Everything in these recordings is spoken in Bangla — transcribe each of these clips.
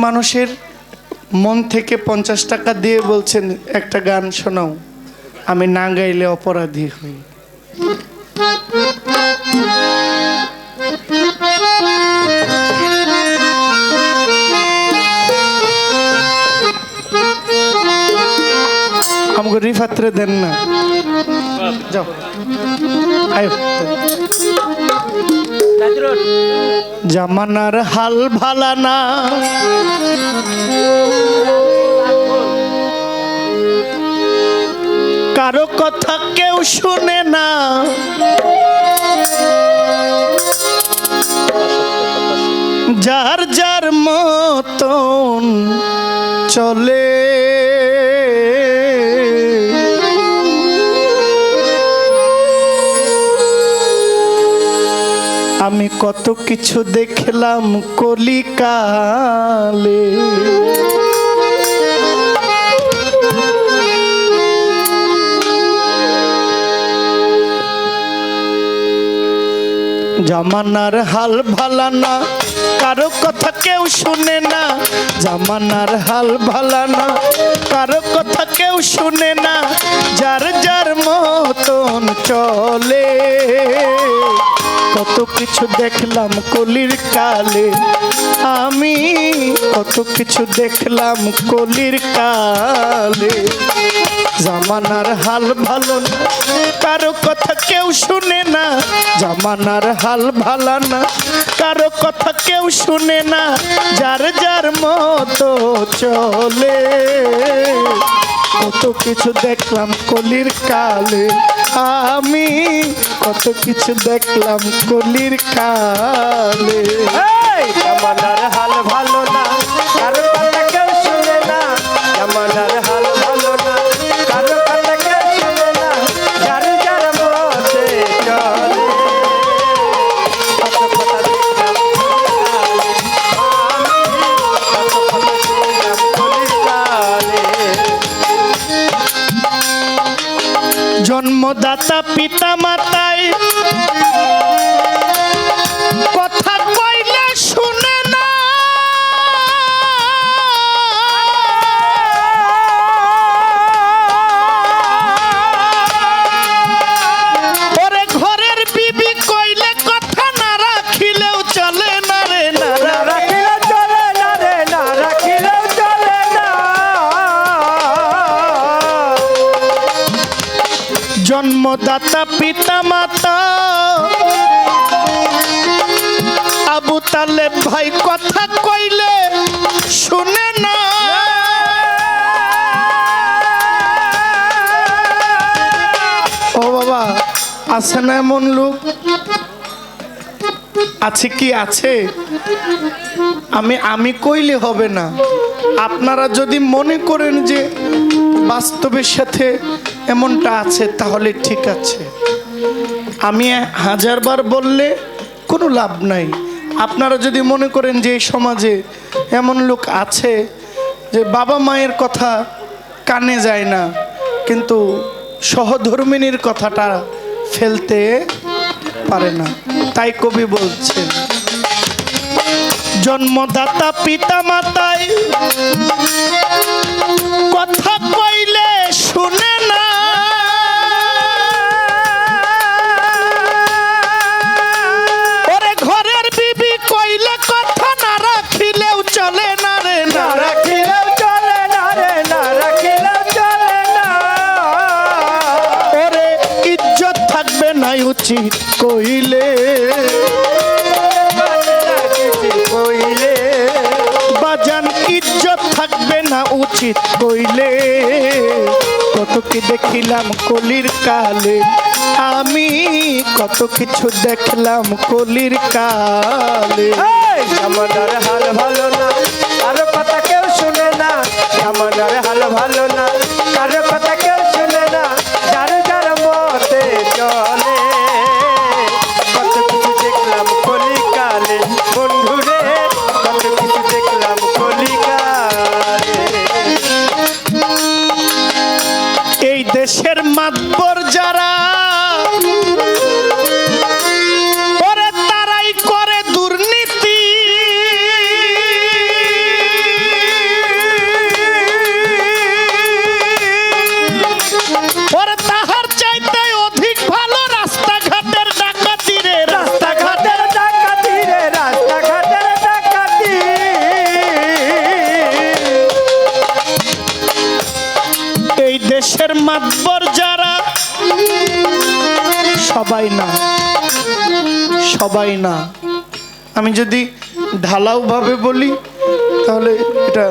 মানুষের মন থেকে পঞ্চাশ টাকা দিয়ে বলছেন একটা গান শোনাও আমি না গাইলে অপরাধী হই। আমাকে রিফাত্রে দেন না। যাও। আয়ো। জামানার হাল ভালা না। কারও কথা কেউ শুনে না। যার যার মতন চলে। আমি কত কিছু দেখলাম কলিকালে। জামানার হাল ভালা না, কারও কথা কেউ শুনে না। জামানার হাল ভালা না, কারও কথা কেউ শুনে না, যার যার মতন চলে। কত কিছু দেখলাম কলির কালে, আমি কত কিছু দেখলাম কলির কালে। জামানার হাল ভালো না, কারও কথা কেউ শুনে না। জামানার হাল ভালো না, কারও কথা কেউ শুনে না, যার যার মতো চলে। কত কিছু দেখলাম কলির কালে, আমি কত কিছু দেখলাম কলির কালে। জামানার হাল ভালো আছে না এমন লোক? আছে কি আছে? আমি আমি কইলে হবে না। আপনারা যদি মনে করেন যে বাস্তবের সাথে এমনটা আছে, তাহলে ঠিক আছে। আমি হাজারবার বললে কোনো লাভ নাই। আপনারা যদি মনে করেন যে এই সমাজে এমন লোক আছে, যে বাবা মায়ের কথা কানে যায় না, কিন্তু সহধর্মিনীর কথাটা ফেলতে পারে না। তাই কবি বলছেন জন্মদাতা পিতা মাতায় কথা না উচিত কইলে কত কি দেখিলাম কলির কালে। আমি কত কিছু দেখলাম কলির কালে। আমার হাল ভালো সবাই না। আমি যদি ঢালাওভাবে বলি, তাহলে এটা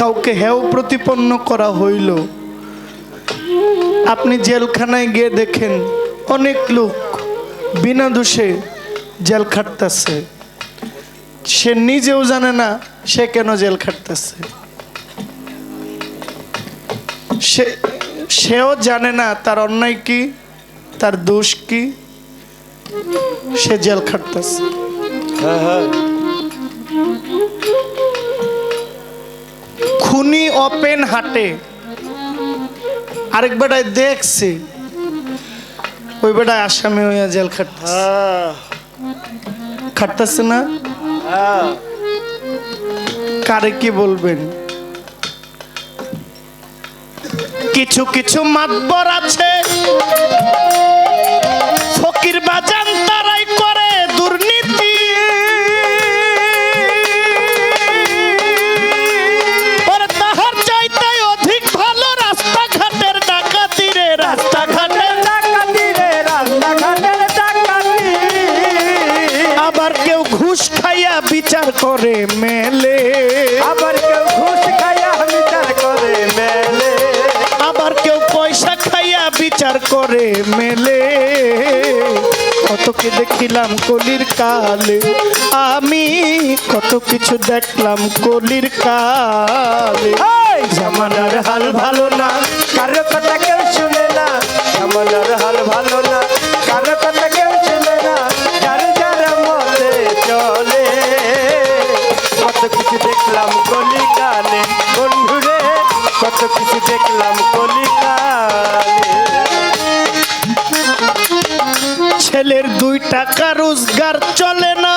কাউকে হেও প্রতিপন্ন করা হইল। আপনি জেলখানায় গিয়ে দেখেন, অনেক লোক বিনা দোষে জেল খাটতেছে। সে নিজেও জানে না, সে কেন জেল খাটতেছে। সে, সেও জানে না, তার অন্যায় কি, তার দোষ কি। সে জেল খাটতেছে। হ্যাঁ হ্যাঁ। খুনি ওপেন হাটে। আরেক বেটায় দেখছে। ওই বেটায় আসামি হইয়া জেল খাটতেছে। হ্যাঁ। খাটতেছে না? কারে কি বলবেন? কিছু কিছু মাতবর আছে। ফকির বাজান করে মেলে। আবার কেউ ঘুষ খাইয়া বিচার করে মেলে। আবার কেউ পয়সা খাইয়া বিচার করে মেলে। কতকে দেখিলাম কলির কালে? আমি কত কিছু দেখলাম কলির কালে। জামানার হাল ভালো না কারও কথা কেউ শুনে না। জামানার হাল ভালো না কত কিছু দেখলাম কলিকালে। ছেলের দুই টাকা রোজগার চলে না।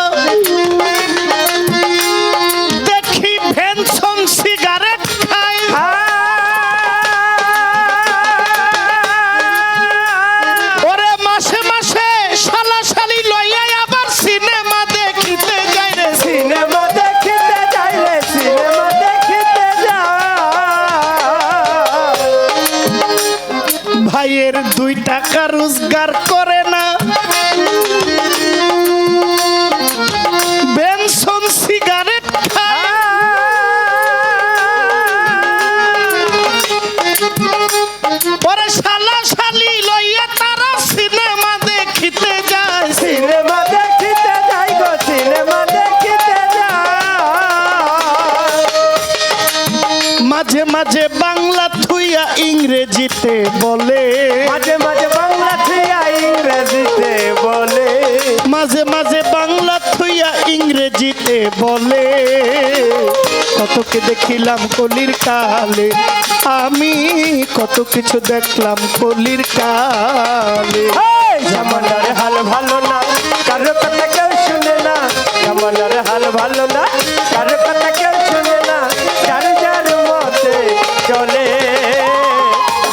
ইংরেজিতে বলে, কতকে দেখিলাম কলির কালে, আমি কত কিছু দেখলাম কলির কালে। জামানার হাল ভালো না, কারও কথা কেউ শুনে না। জামানার হাল ভালো না, কারও কথা কেউ শুনে না। যার যার মতে চলে,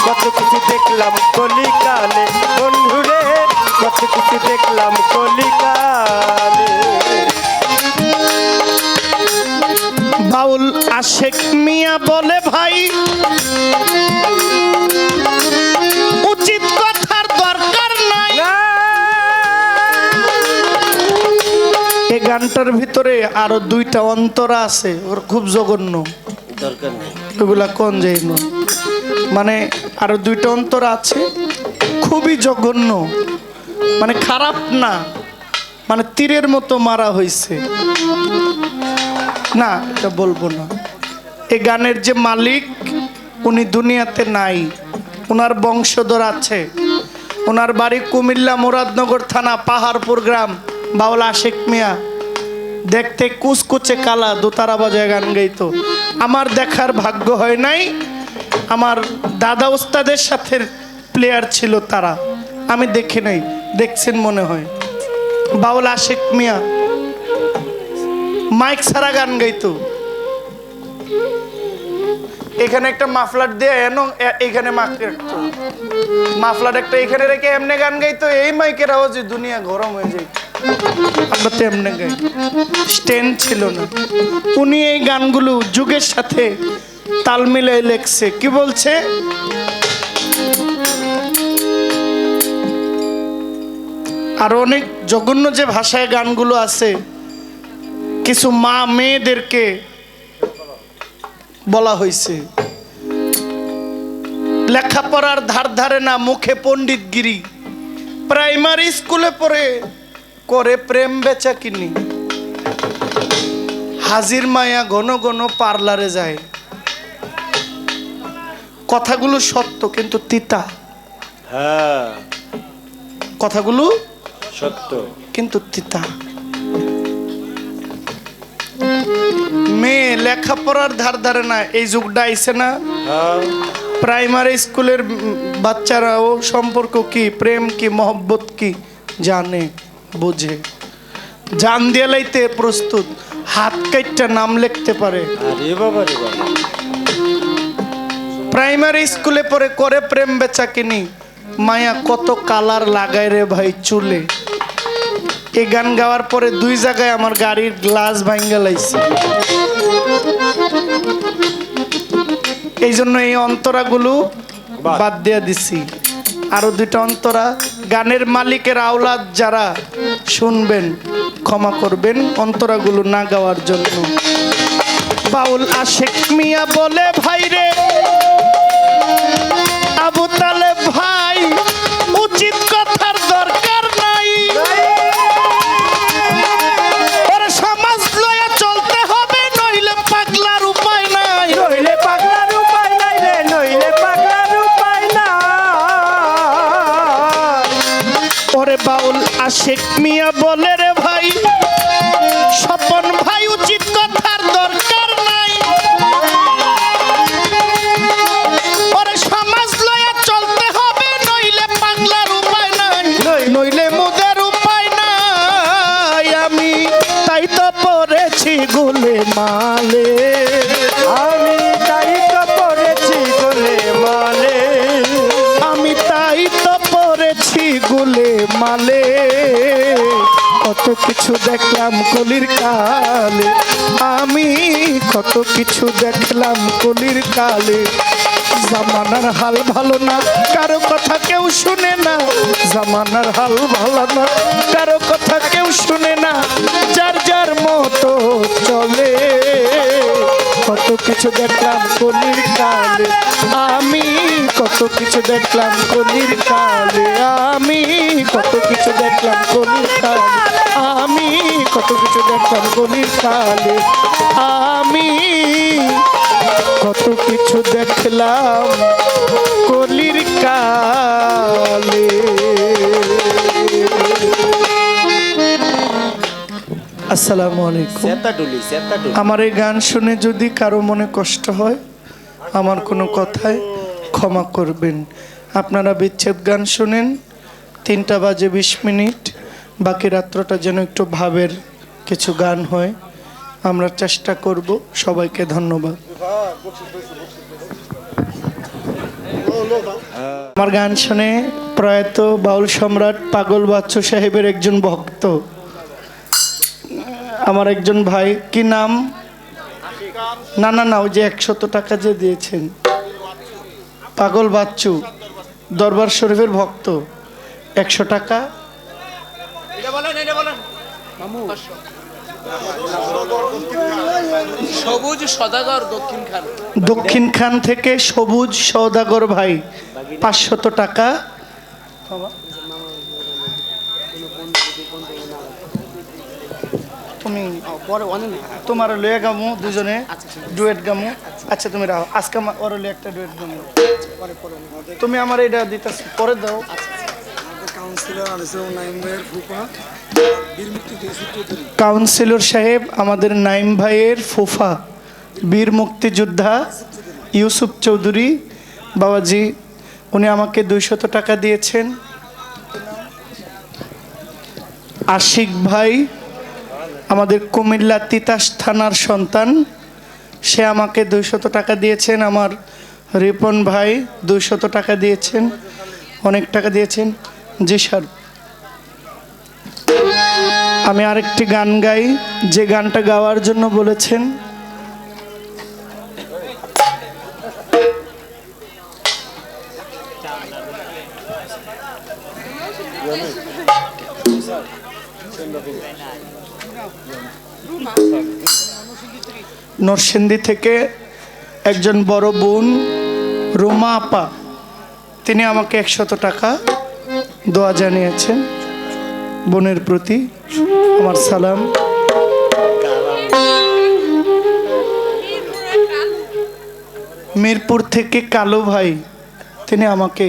কত কিছু দেখলাম কলিকালে বন্ধুরে, কত কিছু দেখলাম কলিকালে আশেক মিয়া বলে ভাই উচিত কথার দরকার নাই। এই গানটার ভিতরে আরও দুইটা অন্তরা আছে ওর খুব জঘন্য। দরকার নেই। ওগুলা কোন যাই না মানে আরও দুইটা অন্তর আছে খুবই জঘন্য। মানে খারাপ না মানে তীরের মতো মারা হয়েছে না এটা বলব না। এই গানের যে মালিক, উনি দুনিয়াতে নাই। ওনার বংশধর আছে। ওনার বাড়ি কুমিল্লা মুরাদনগর থানা, পাহাড়পুর গ্রাম, বাউলা আশেক মিয়া। দেখতে কুচকুচে কালা, দোতারা বাজায় গান গাইতো। আমার দেখার ভাগ্য হয় নাই। আমার দাদা ওস্তাদের সাথে প্লেয়ার ছিল তারা। আমি দেখি নাই, দেখছেন মনে হয়। বাউল আশেক মিয়া। মাইক সারা গান গাইতো। এখানে একটা মাফলার দিয়ে এন এখানে রাখতো মাফলার একটা এখানে রেখে এমনি গান গাইতো, এই মাইকের আওয়াজে দুনিয়া গরম হয়ে যায়। আমরা তো এমনি গাই। স্ট্যান্ড ছিল না। উনি এই গানগুলো যুগের সাথে তাল মিলাই লেখছে। কি বলছে? আর অনেক জঘন্য যে ভাষায় গানগুলো আছে, কিছু মা মেয়েদেরকে বলা হয়েছে। লেখাপড়ার ধার ধারে না মুখে পণ্ডিতগিরি। প্রাইমারি স্কুলে পড়ে করে প্রেম বেচা কিনি। হাজির মায়া ঘন ঘন পার্লারে যায়। কথাগুলো সত্য কিন্তু তিতা। হ্যাঁ। কথাগুলো সত্য। কিন্তু তিতা। লেখাপড়ার ধার ধারে না এই যুগটা আইছে না। হ্যাঁ। প্রাইমারি স্কুলের বাচ্চারাও সম্পর্ক কি প্রেম কি মহব্বত কি জানে বোঝে। জান দিয়ে লাইতে প্রস্তুত হাত কাইটটা নাম লিখতে পারে। প্রাইমারি স্কুলে পড়ে করে প্রেম বেচা কিনি মায়া কত কালার লাগায় রে ভাই চুলে। এই গান গাওয়ার পরে দুই জায়গায় আমার গাড়ির গ্লাস ভাঙ্গা লাইছে। এই জন্য এই অন্তরাগুলো বাদ। দিয়ে দিছি। আরও দুইটা অন্তরা। গানের মালিকের আওলাদ যারা শুনবেন ক্ষমা করবেন অন্তরাগুলো না গাওয়ার জন্য। বাউল আশেক মিয়া বলে ভাইরে তাই তো পড়েছি গুলে মালে। আমি তাই তো পড়েছি গোলে মালে। আমি তাই তো পড়েছি গুলে মালে। কত কিছু দেখলাম কলির কালে। আমি কত কিছু দেখলাম কলির কালে। জামানার হাল ভালো না, কারও কথা কেউ শুনে না। জামানার হাল ভালো না, কারও কথা কেউ শুনে কিছু দেখলাম কলির কালে। আমি কত কিছু দেখলাম কলির কালে। আমি কত কিছু দেখলাম কলির কালে। আমি কত কিছু দেখলাম কলির কালে। আমি কত কিছু দেখলাম কলির কালে। আসসালামু আলাইকুম। আমার এই গান শুনে যদি কারও মনে কষ্ট হয় আমার কোনো কথায় ক্ষমা করবেন। আপনারা বিচ্ছেদ গান শুনেন তিনটা বাজে বিশ মিনিট বাকি রাত্রটা যেন একটু ভাবের কিছু গান হয়। আমরা চেষ্টা করব সবাইকে ধন্যবাদ। আমার গান শুনে প্রয়াত বাউল সম্রাট পাগল বাচ্চু সাহেবের একজন ভক্ত আমার একজন ভাই কি নাম? না না না ওই যে একশত টাকা যে দিয়েছেন। পাগল বাচ্চু দরবার শরীফের ভক্ত। একশো টাকা। সবুজ সদাগর দক্ষিণ খান। দক্ষিণ খান থেকে সবুজ সৌদাগর ভাই পাঁচশত টাকা। তুমি পরে অনেক তোমার লয়ে গামু দুজনে ডুয়েট গামু। আচ্ছা তুমি রাখো আজকে আমার ওর লয়ে একটা ডুয়েট গামু। তুমি আমার এটা দিতেছ পরে দাও। কাউন্সিলর সাহেব আমাদের নাইম ভাইয়ের ফুফা বীর মুক্তিযোদ্ধা ইউসুফ চৌধুরী বাবাজি উনি আমাকে দুইশত টাকা দিয়েছেন। আশিক ভাই আমাদের কুমিল্লা তিতাস থানার সন্তান। সে আমাকে দুইশত টাকা দিয়েছেন, আমার রিপন ভাই দুইশত টাকা দিয়েছেন, অনেক টাকা দিয়েছেন। জি স্যার। আমি আরেকটি গান গাই, যে গানটা গাওয়ার জন্য বলেছেন। নরসিংদী থেকে একজন বড় বোন রুমা আপা, তিনি আমাকে একশত টাকা দোয়া জানিয়েছেন বোনের প্রতি আমার সালাম। মিরপুর থেকে কালো ভাই, তিনি আমাকে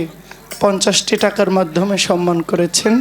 পঞ্চাশটি টাকার মাধ্যমে সম্মান করেছেন।